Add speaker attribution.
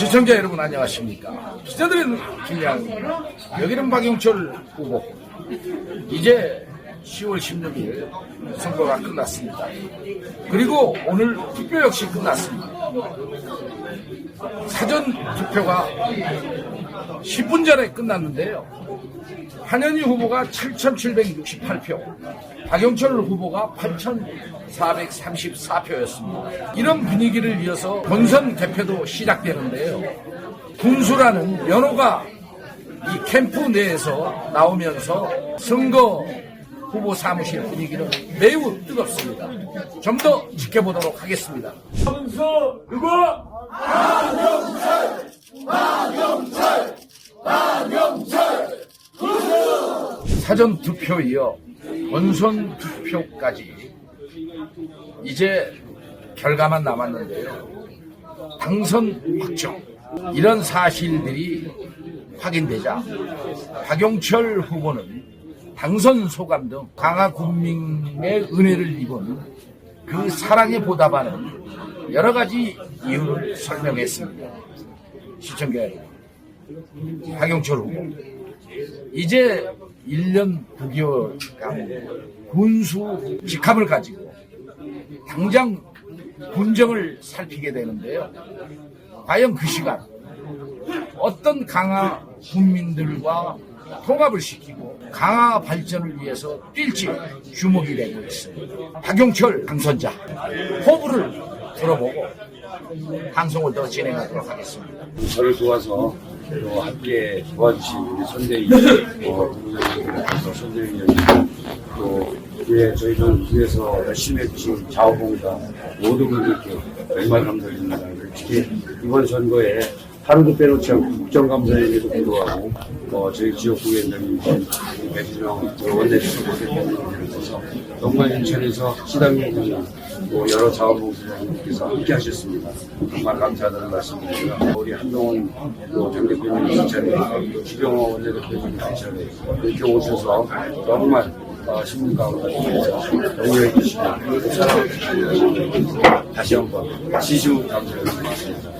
Speaker 1: 시청자 여러분 안녕하십니까? 기자들은 김양 여기는 박용철 후보. 이제 10월 16일 선거가 끝났습니다. 그리고 오늘 투표 역시 끝났습니다. 사전 투표가 10분 전에 끝났는데요. 한현희 후보가 7,768표, 박영철 후보가 8,434표였습니다. 이런 분위기를 이어서 본선 개표도 시작되는데요. 군수라는 연호가 이 캠프 내에서 나오면서 선거 후보 사무실 분위기는 매우 뜨겁습니다. 좀 더 지켜보도록 하겠습니다.
Speaker 2: 선수 누구?
Speaker 1: 사전 투표 이어 본선 투표까지 이제 결과만 남았는데요. 당선 확정 이런 사실들이 확인되자 박용철 후보는 당선 소감 등 강화 국민의 은혜를 입은 그 사랑에 보답하는 여러 가지 이유를 설명했습니다. 시청자 여러분, 박용철 후보 이제 1년 9개월간 군수 직함을 가지고 당장 군정을 살피게 되는데요. 과연 그 시간 어떤 강화 국민들과 통합을 시키고 강화 발전을 위해서 뛸지 주목이 되고 있습니다. 박용철 당선자 호불을 들어보고 방송을 더 진행하도록 하겠습니다.
Speaker 3: 저를 도와서 또 함께 도와주신 우리 손대희 어, 또 손대희 의원님 또 예, 저희들 위해서 열심히 해주신 자원봉사 모든 분들께 정말 감사드립니다. 특히 이번 선거에 하루도 빼놓지 않고 국정감사에도 불구하고 어, 저희 지역구 위원장님이신 배진영 원내대표 비롯해서 정말 인천에서 시당용사님 또 여러 자원봉사자님께서 함께 하셨습니다. 정말 감사하다는 말씀드립니다. 우리 한동훈 또장 대표님 진짜로 또 주병호 원내대표님 진짜로 이렇게 오셔서 정말 어, 신문 가운데 연구해 주시고 주시고 다시 한번 진심으로 감사드리겠습니다.